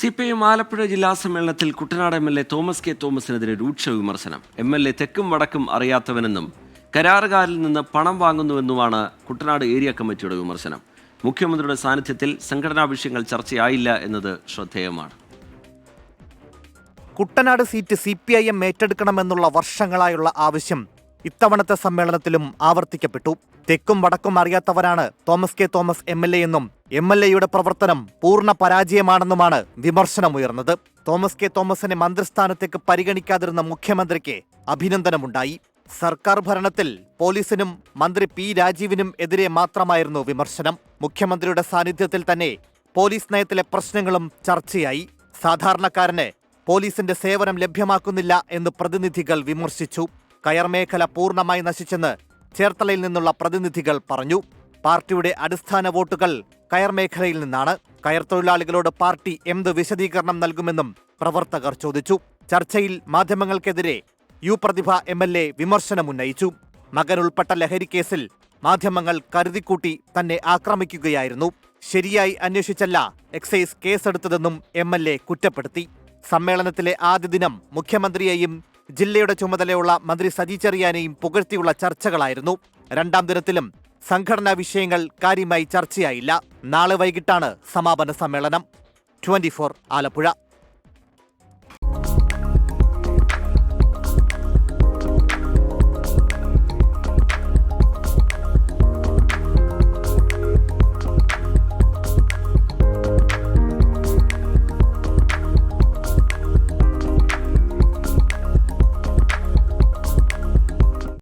C P I Alappuzha ജില്ലാ സമ്മേളനത്തിൽ Kuttanad M L A Thomas K തോമസിനെതിരെ രൂക്ഷ വിമർശനം. എം എൽ എ തെക്കും വടക്കും അറിയാത്തവനെന്നും കരാറുകാരിൽ നിന്ന് പണം വാങ്ങുന്നുവെന്നുമാണ് കുട്ടനാട് ഏരിയ കമ്മിറ്റിയുടെ വിമർശനം. മുഖ്യമന്ത്രിയുടെ സാന്നിധ്യത്തിൽ സംഘടനാ വിഷയങ്ങൾ ചർച്ചയായില്ല എന്നത് ശ്രദ്ധേയമാണ്. Kuttanad seat C P I M ഏറ്റെടുക്കണമെന്നുള്ള വർഷങ്ങളായുള്ള ആവശ്യം ഇത്തവണത്തെ സമ്മേളനത്തിലും ആവർത്തിക്കപ്പെട്ടു. തെക്കും വടക്കും അറിയാത്തവരാണ് Thomas K Thomas M L A എന്നും എം എൽ എയുടെ പ്രവർത്തനം പൂർണ പരാജയമാണെന്നുമാണ് വിമർശനമുയർന്നത്. തോമസ് കെ തോമസിനെ മന്ത്രിസ്ഥാനത്തേക്ക് പരിഗണിക്കാതിരുന്ന മുഖ്യമന്ത്രിക്ക് അഭിനന്ദനമുണ്ടായി. സർക്കാർ ഭരണത്തിൽ പോലീസിനും മന്ത്രി പി രാജീവിനും എതിരെ മാത്രമായിരുന്നു വിമർശനം. മുഖ്യമന്ത്രിയുടെ സാന്നിധ്യത്തിൽ തന്നെ പോലീസ് നയത്തിലെ പ്രശ്നങ്ങളും ചർച്ചയായി. സാധാരണക്കാരന് പോലീസിന്റെ സേവനം ലഭ്യമാക്കുന്നില്ല എന്ന് പ്രതിനിധികൾ വിമർശിച്ചു. കയർ മേഖല പൂർണമായി നശിച്ചെന്ന് ചേർത്തലയിൽ നിന്നുള്ള പ്രതിനിധികൾ പറഞ്ഞു പാർട്ടിയുടെ അടിസ്ഥാന വോട്ടുകൾ കയർ മേഖലയിൽ നിന്നാണ്. കയർ തൊഴിലാളികളോട് പാർട്ടി എന്ത് വിശദീകരണം നൽകുമെന്നും പ്രവർത്തകർ ചോദിച്ചു. ചർച്ചയിൽ മാധ്യമങ്ങൾക്കെതിരെ U Prathibha M L A വിമർശനമുന്നയിച്ചു മകൻ ഉൾപ്പെട്ട ലഹരിക്കേസിൽ മാധ്യമങ്ങൾ കരുതിക്കൂട്ടി തന്നെ ആക്രമിക്കുകയായിരുന്നു. ശരിയായി അന്വേഷിച്ചല്ല എക്സൈസ് കേസെടുത്തതെന്നും എം എൽ എ കുറ്റപ്പെടുത്തി. സമ്മേളനത്തിലെ ആദ്യ ദിനം മുഖ്യമന്ത്രിയെയും ജില്ലയുടെ ചുമതലയുള്ള മന്ത്രി സജി ചെറിയാനെയും പുകഴ്ത്തിയുള്ള ചർച്ചകളായിരുന്നു. രണ്ടാം ദിനത്തിലും സംഘടനാ വിഷയങ്ങൾ കാര്യമായി ചർച്ചയായില്ല. നാളെ വൈകിട്ടാണ് സമാപന സമ്മേളനം. ട്വന്റി ആലപ്പുഴ.